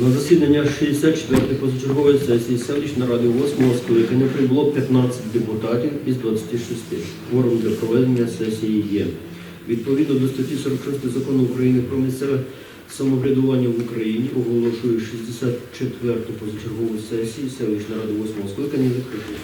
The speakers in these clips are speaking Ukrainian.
На засідання 64-ї позачергової сесії селищної ради 8 скликання прибуло 15 депутатів із 26. Форум для проведення сесії є. Відповідно до статті 46 закону України про місцеве самоврядування в Україні оголошую 64-ту позачергову сесію селищної ради 8 скликання відкритою.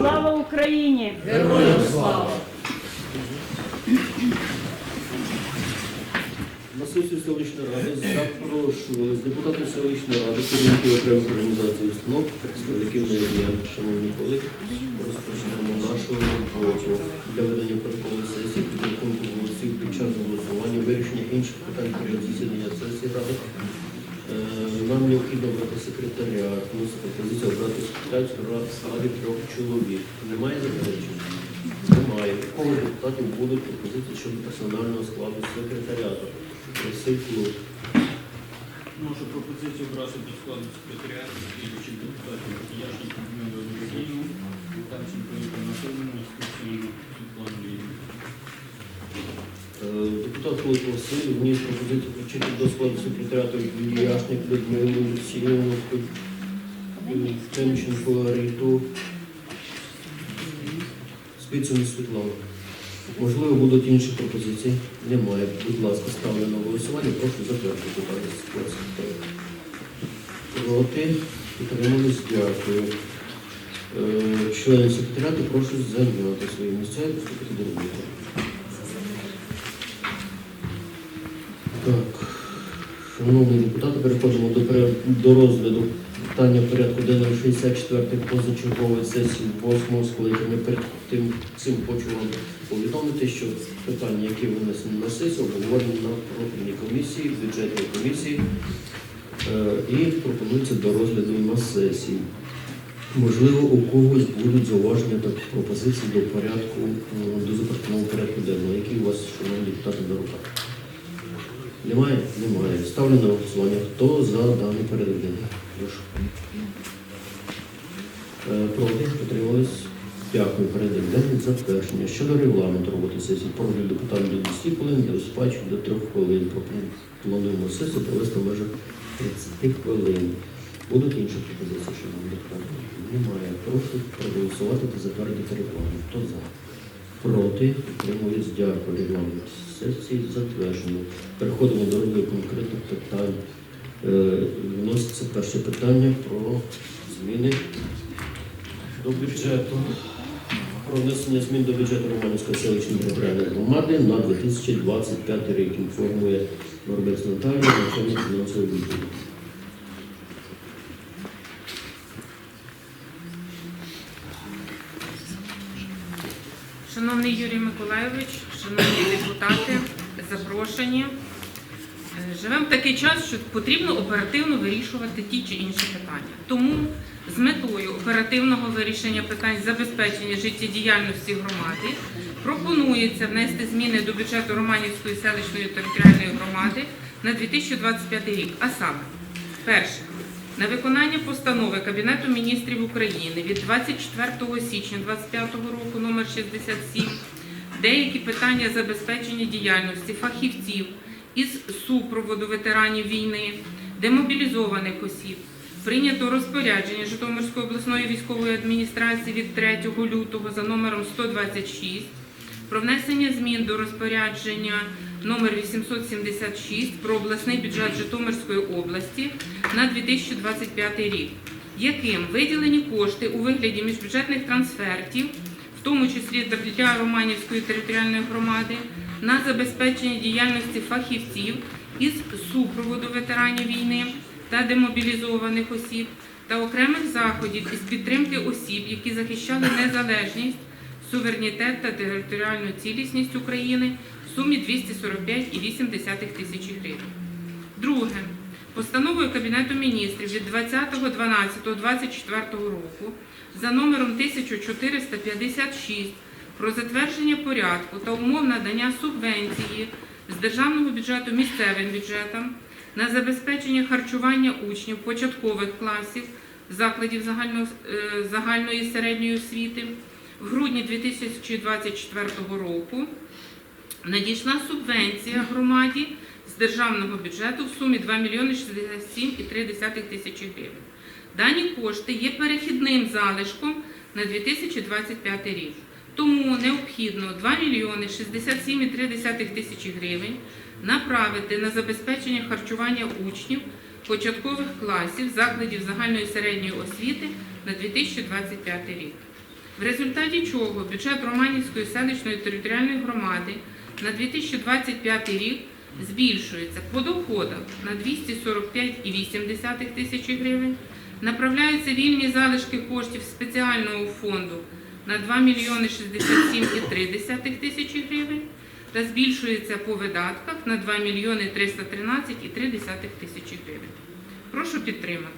Слава Україні! Героям На сесію селищної ради запрошували депутати селищної ради, керівників окремих організацій і установ, представників НЕДІА. Шановні колеги, розпочнемо нашу роботу для ведення протоколу сесії, підрахунку голосів під час голосування, вирішення інших питань період засідання сесії ради. Е, Нам необхідно обрати секретаріат, ну, пропозиція обрати секретаріат в складі трьох чоловік. Немає заперечень? Немає. У кого депутатів будуть пропозиції щодо персонального складу секретаріату? Просив клуб. Можу пропозицію брати до складу секретаріату слідуючих депутатів Яшенко Людмилу Олексійовну, Лукашенко Ігор Анатолійовну, Скорсіну Світлану Лілію. Депутат Клик Василь вніс пропозицію включити до складу секретаріату Яшник Людмилу Олексіївну, Темченко Риту, Спицину Світлану. Можливо, будуть інші пропозиції? Немає. Будь ласка, ставлю на голосування. Прошу затвердити склад секретаріату. Проти? Підтримались. Дякую. Е, Члени секретаріату прошу зайняти свої місця і приступити до роботи. Так, шановні депутати, переходимо до, до розгляду питання порядку денного 64-ї позачергової сесії 8 скликання. Перед тим цим хочу вам повідомити, що питання, які винесені на сесію, обговорені на профільній комісії, бюджетній комісії е, і пропонується до розгляду на сесії. Можливо, у когось будуть зауваження та пропозиції до порядку, до запропонованого порядку денного, який у вас, шановні депутати, на руках. Немає? Немає. Ставлю на голосування. Хто за даний порядок? Прошу. Е, Проти? Утримались? Дякую. Порядок денний затвердження. Щодо регламенту роботи сесії, прогляду питань до 10 хвилин, для розпачу до 3 хвилин. Плануємо сесію провести в межах 30 хвилин. Будуть інші пропозиції, шановні депутати? Немає. Прошу проголосувати та затвердити регламент. Хто за? Проти? Утримались? Дякую. Регламент сесії затверджено. Переходимо до розгляду конкретних питань. Е, Вноситься перше питання про зміни до бюджету. Про внесення змін до бюджету Романівської селищної територіальної громади на 2025 рік. Інформує Горбець Наталія, начальник фінансового відділу. Шановний Юрій Миколайович, шановні депутати, запрошені. Е, Живемо в такий час, що потрібно оперативно вирішувати ті чи інші питання. Тому з метою оперативного вирішення питань забезпечення життєдіяльності громади пропонується внести зміни до бюджету Романівської селищної територіальної громади на 2025 рік. А саме, перше, на виконання постанови Кабінету міністрів України від 24 січня 2025 року номер 67 деякі питання забезпечення діяльності фахівців із супроводу ветеранів війни, демобілізованих осіб. Прийнято розпорядження Житомирської обласної військової адміністрації від 3 лютого за номером 126 про внесення змін до розпорядження номер 876 про обласний бюджет Житомирської області на 2025 рік, яким виділені кошти у вигляді міжбюджетних трансфертів, в тому числі для Романівської територіальної громади, на забезпечення діяльності фахівців із супроводу ветеранів війни та демобілізованих осіб та окремих заходів із підтримки осіб, які захищали незалежність суверенітет та територіальну цілісність України в сумі 245,8 тисячі гривень. Друге. Постановою Кабінету міністрів від 20.12.24 року за номером 1456 про затвердження порядку та умов надання субвенції з державного бюджету місцевим бюджетам на забезпечення харчування учнів початкових класів закладів е, загальної середньої освіти в грудні 2024 року надійшла субвенція громаді з державного бюджету в сумі 2 мільйони 67,3 тисячі гривень. Дані кошти є перехідним залишком на 2025 рік. Тому необхідно 2 мільйони 67,3 тисячі гривень направити на забезпечення харчування учнів початкових класів закладів загальної середньої освіти на 2025 рік. В результаті чого бюджет Романівської селищної територіальної громади на 2025 рік збільшується по доходах на 245,8 тисячі гривень, направляються вільні залишки коштів спеціального фонду на 2 мільйони 67,3 тисячі гривень та збільшується по видатках на 2 мільйони 313,3 тисячі гривень. Прошу підтримати.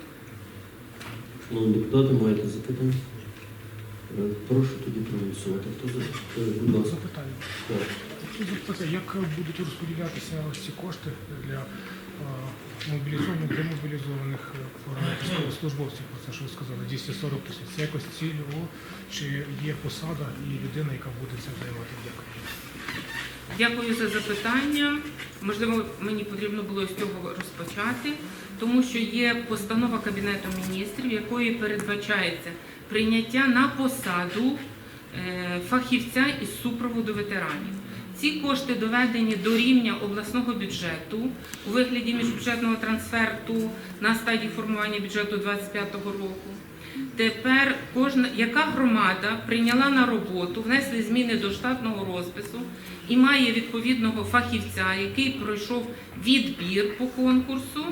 Шановні депутати, маєте запитання? Е, Прошу тоді проголосувати. Хто за? Е, Будь ласка. Запитання. Так. Запитати, як будуть розподілятися ось ці кошти для е, мобілізованих, демобілізованих е, службовців, про це що ви сказали, 240 тисяч. Це якось цільово, чи є посада і людина, яка буде цим займати? Дякую. Дякую за запитання. Можливо, мені потрібно було з цього розпочати, тому що є постанова Кабінету міністрів, якою передбачається прийняття на посаду е, фахівця із супроводу ветеранів. Ці кошти доведені до рівня обласного бюджету у вигляді міжбюджетного трансферту на стадії формування бюджету 2025 року. Тепер кожна яка громада прийняла на роботу, внесли зміни до штатного розпису і має відповідного фахівця, який пройшов відбір по конкурсу,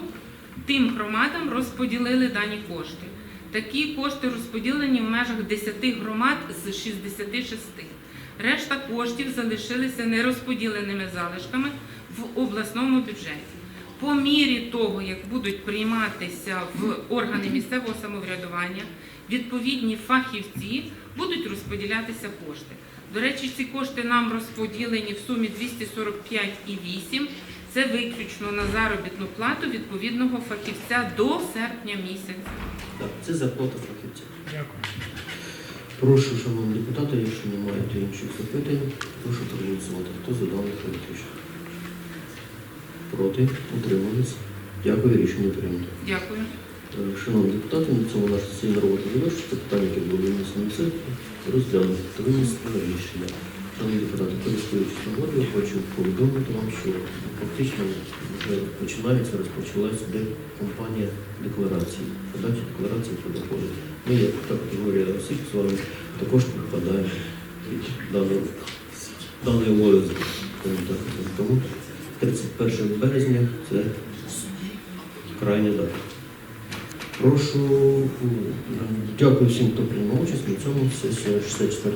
тим громадам розподілили дані кошти. Такі кошти розподілені в межах 10 громад з 66. Решта коштів залишилися нерозподіленими залишками в обласному бюджеті. По мірі того, як будуть прийматися в органи місцевого самоврядування, відповідні фахівці будуть розподілятися кошти. До речі, ці кошти нам розподілені в сумі 245,8. Це виключно на заробітну плату відповідного фахівця до серпня місяця. Так, це зарплата фахівця. Дякую. Прошу, шановні депутати, якщо не маєте інших запитань, прошу проголосувати. Хто за даний? Проти? Утримались? Дякую, рішення прийнято. Дякую. Е, Шановні депутати, на цьому наша сесійна робота завершується. Питання, які були винесені в сесію, розглянути та винести рішення. Шановні депутати, користуючись нагодою, хочу повідомити вам, що фактично вже починається, розпочалася компанія декларації, подачі декларації про доходи. Ми, як та категорія осіб, з вами також підпадаємо під даний обов'язок. Тому 31 березня це крайня дата. Прошу, дякую всім, хто приймав участь у цьому сесія 64